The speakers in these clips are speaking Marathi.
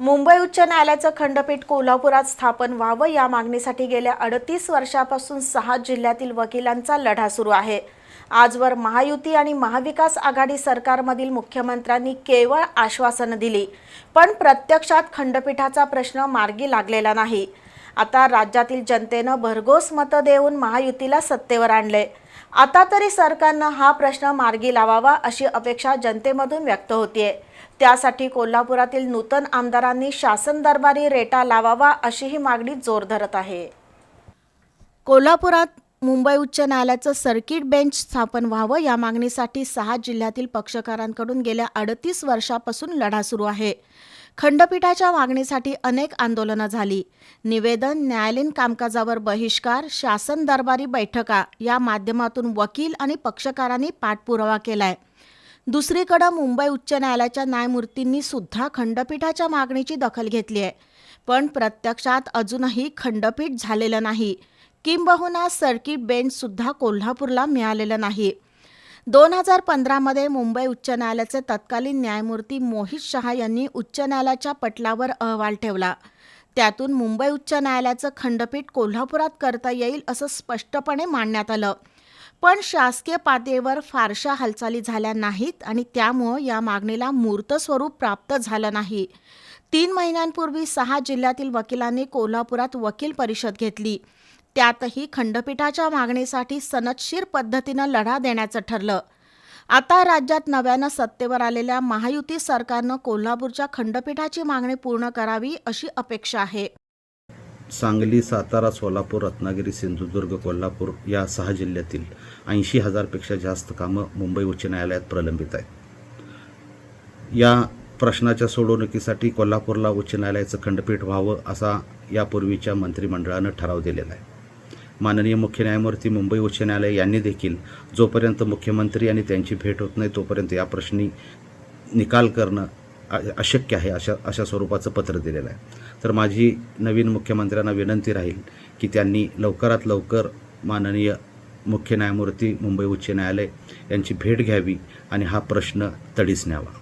मुंबई उच्च न्यायालयाचं खंडपीठ कोल्हापुरात स्थापन व्हावं या मागणीसाठी गेल्या अडतीस वर्षापासून सहा जिल्ह्यातील वकिलांचा लढा सुरू आहे. आजवर महायुती आणि महाविकास आघाडी सरकारमधील मुख्यमंत्र्यांनी केवळ आश्वासनं दिली पण प्रत्यक्षात खंडपीठाचा प्रश्न मार्गी लागलेला नाही. आता राज्यातील जनतेनं भरघोस मतं देऊन महायुतीला सत्तेवर आणले. आता तरी सरकारनं हा प्रश्न मार्गी लावावा अशी अपेक्षा जनतेमधून व्यक्त होतीये. त्यासाठी कोल्हापुरातील नूतन आमदारांनी शासन दरबारी रेटा लावावा अशीही मागणी जोर धरत आहे. कोल्हापुरात मुंबई उच्च न्यायालयाचं सर्किट बेंच स्थापन व्हावं या मागणीसाठी सहा जिल्ह्यातील पक्षकारांकडून गेल्या अडतीस वर्षापासून लढा सुरू आहे. खंडपीठाच्या मागणीसाठी अनेक आंदोलनं झाली. निवेदन न्यायालयीन कामकाजावर बहिष्कार शासन दरबारी बैठका या माध्यमातून वकील आणि पक्षकारांनी पाठपुरावा केलाय. दुसरीकडं मुंबई उच्च न्यायालयाच्या न्यायमूर्तींनी सुद्धा खंडपीठाच्या मागणीची दखल घेतली आहे. पण प्रत्यक्षात अजूनही खंडपीठ झालेलं नाही. किंबहुना सर्किट बेंच सुद्धा कोल्हापूरला मिळालेलं नाही. दोन हजार पंधरामध्ये मुंबई उच्च न्यायालयाचे तत्कालीन न्यायमूर्ती मोहित शहा यांनी उच्च न्यायालयाच्या पटलावर अहवाल ठेवला. त्यातून मुंबई उच्च न्यायालयाचं खंडपीठ कोल्हापुरात करता येईल असं स्पष्टपणे मांडण्यात आलं. पण शासकीय पातळीवर फारशा हालचाली झाल्या नाहीत आणि त्यामुळं या मागणीला मूर्त स्वरूप प्राप्त झालं नाही. तीन महिन्यांपूर्वी सहा जिल्ह्यातील वकिलांनी कोल्हापुरात वकील परिषद घेतली. त्यातही खंडपीठाच्या मागणीसाठी सनदशीर पद्धतीनं लढा देण्याचं ठरलं. आता राज्यात नव्यानं सत्तेवर आलेल्या महायुती सरकारनं कोल्हापूरच्या खंडपीठाची मागणी पूर्ण करावी अशी अपेक्षा आहे. सांगली सातारा सोलापूर रत्नागिरी सिंधुदुर्ग कोल्हापूर या सहा जिल्ह्यातील ऐंशी हजारपेक्षा जास्त कामं मुंबई उच्च न्यायालयात प्रलंबित आहेत. या प्रश्नाच्या सोडवणुकीसाठी कोल्हापूरला उच्च न्यायालयाचं खंडपीठ व्हावं असा यापूर्वीच्या मंत्रिमंडळानं ठराव दिलेला आहे. माननीय मुख्य न्यायमूर्ती मुंबई उच्च न्यायालय यांनी देखील जोपर्यंत मुख्यमंत्री आणि त्यांची भेट होत नाही तोपर्यंत या प्रश्नी निकाल करणं अशक्य आहे अशा अशा स्वरूपाचं पत्र दिलेलं आहे. तर माझी नवीन मुख्यमंत्र्यांना विनंती राहील की त्यांनी लवकरात लवकर माननीय मुख्य न्यायमूर्ती मुंबई उच्च न्यायालय यांची भेट घ्यावी आणि हा प्रश्न तडीस न्यावा.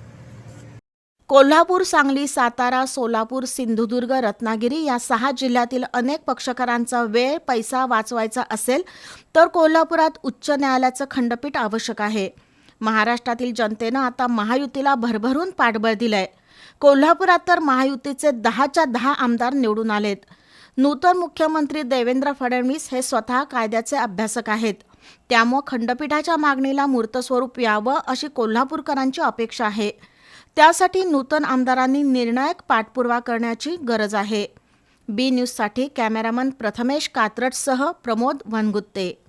कोल्हापूर सांगली सातारा सोलापूर सिंधुदुर्ग रत्नागिरी या सहा जिल्ह्यातील अनेक पक्षकारांचा वेळ पैसा वाचवायचा असेल तर कोल्हापुरात उच्च न्यायालयाचं खंडपीठ आवश्यक आहे. महाराष्ट्रातील जनतेनं आता महायुतीला भरभरून पाठबळ दिलंय. कोल्हापुरात तर महायुतीचे दहाच्या दहा आमदार निवडून आलेत. नूतन मुख्यमंत्री देवेंद्र फडणवीस हे स्वतः कायद्याचे अभ्यासक आहेत. त्यामुळं खंडपीठाच्या मागणीला मूर्तस्वरूप यावं अशी कोल्हापूरकरांची अपेक्षा आहे. त्यासाठी नूतन आमदारांनी निर्णायक पाठपुरावा करण्याची गरज आहे. बी न्यूजसाठी कॅमेरामन प्रथमेश कात्रटसह प्रमोद वनगुत्ते.